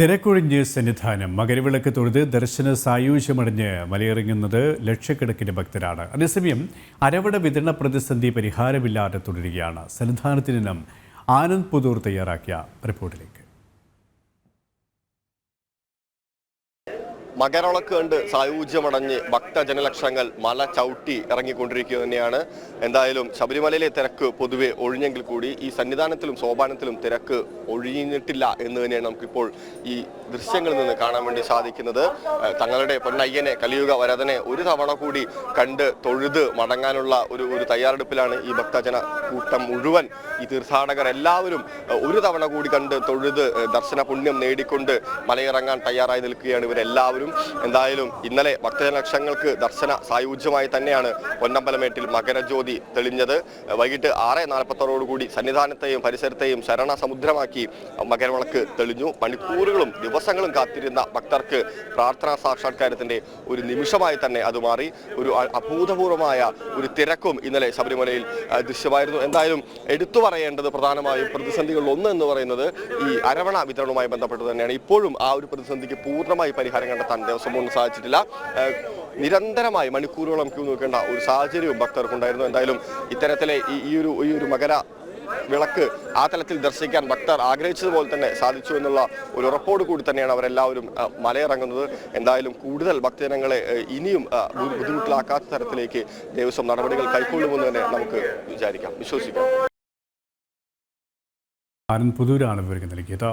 തിരക്കൊഴിഞ്ഞ് സന്നിധാനം. മകരവിളക്ക് തൊഴുത് ദർശന സായൂജ്യമടഞ്ഞ് മലയിറങ്ങുന്നത് ലക്ഷക്കണക്കിന് ഭക്തരാണ്. അതേസമയം അരവട വിതരണ പ്രതിസന്ധി പരിഹാരമില്ലാതെ തുടരുകയാണ്. സന്നിധാനത്തിനും ആനന്ദ് പുതൂർ തയ്യാറാക്കിയ റിപ്പോർട്ടിലേക്ക്. മകരവിളക്ക് കണ്ട് സായൂജ്യമടഞ്ഞ് ഭക്തജനലക്ഷങ്ങൾ മല ചവിട്ടി ഇറങ്ങിക്കൊണ്ടിരിക്കുക തന്നെയാണ്. എന്തായാലും ശബരിമലയിലെ തിരക്ക് പൊതുവെ ഒഴിഞ്ഞെങ്കിൽ കൂടി ഈ സന്നിധാനത്തിലും സോപാനത്തിലും തിരക്ക് ഒഴിഞ്ഞിട്ടില്ല എന്ന് തന്നെയാണ് നമുക്കിപ്പോൾ ഈ ദൃശ്യങ്ങളിൽ നിന്ന് കാണാൻ വേണ്ടി സാധിക്കുന്നത്. തങ്ങളുടെ പൊന്നയ്യനെ കലിയുഗ വരതനെ ഒരു തവണ കൂടി കണ്ട് തൊഴുത് മടങ്ങാനുള്ള ഒരു ഒരു തയ്യാറെടുപ്പിലാണ് ഈ ഭക്തജന കൂട്ടം മുഴുവൻ. ഈ തീർത്ഥാടകർ എല്ലാവരും ഒരു തവണ കൂടി കണ്ട് തൊഴുത് ദർശന പുണ്യം നേടിക്കൊണ്ട് മലയിറങ്ങാൻ തയ്യാറായി നിൽക്കുകയാണ് ഇവരെല്ലാവരും. എന്തായാലും ഇന്നലെ ഭക്തജനലക്ഷങ്ങൾക്ക് ദർശന സായുജ്യമായി തന്നെയാണ് പൊന്നമ്പലമേട്ടിൽ മകരജ്യോതി തെളിഞ്ഞത്. വൈകിട്ട് ആറ് നാൽപ്പത്തോടുകൂടി സന്നിധാനത്തെയും പരിസരത്തെയും ശരണ സമുദ്രമാക്കി മകരവിളക്ക് തെളിഞ്ഞു. മണിക്കൂറുകളും ദിവസങ്ങളും കാത്തിരുന്ന ഭക്തർക്ക് പ്രാർത്ഥനാ സാക്ഷാത്കാരത്തിന്റെ ഒരു നിമിഷമായി തന്നെ അത് മാറി. ഒരു അഭൂതപൂർവമായ ഒരു തിരക്കും ഇന്നലെ ശബരിമലയിൽ ദൃശ്യമായിരുന്നു. എന്തായാലും എടുത്തു പറയേണ്ടത് പ്രധാനമായും പ്രതിസന്ധികളിൽ ഒന്ന് എന്ന് പറയുന്നത് ഈ അരവണ വിതരണവുമായി ബന്ധപ്പെട്ട് തന്നെയാണ്. ഇപ്പോഴും ആ ഒരു പ്രതിസന്ധിക്ക് പൂർണമായി പരിഹാരം കണ്ടെത്താൻ ദേവസ്വം ബോർഡിന് സാധിച്ചിട്ടില്ല നിരന്തരമായി മണിക്കൂറുകളും ക്യൂ നിൽക്കേണ്ട ഒരു സാഹചര്യവും ഭക്തർക്കുണ്ടായിരുന്നു. എന്തായാലും ഇത്തരത്തിലെ ഈ ഒരു ഈ ഒരു മകര വിളക്ക് ആ തലത്തിൽ ദർശിക്കാൻ ഭക്തർ ആഗ്രഹിച്ചതുപോലെ തന്നെ സാധിച്ചു എന്നുള്ള ഒരു ഉറപ്പോട് കൂടി തന്നെയാണ് അവരെല്ലാവരും മലയിറങ്ങുന്നത്. എന്തായാലും കൂടുതൽ ഭക്തജനങ്ങളെ ഇനിയും ബുദ്ധിമുട്ടിലാക്കാത്ത തരത്തിലേക്ക് ദേവസ്വം നടപടികൾ കൈക്കൊള്ളുമെന്ന് തന്നെ നമുക്ക് വിചാരിക്കാം വിശ്വസിക്കാം. ആനന്ദ് പുതൂരാണ് വിവരങ്ങൾ നൽകിയത്.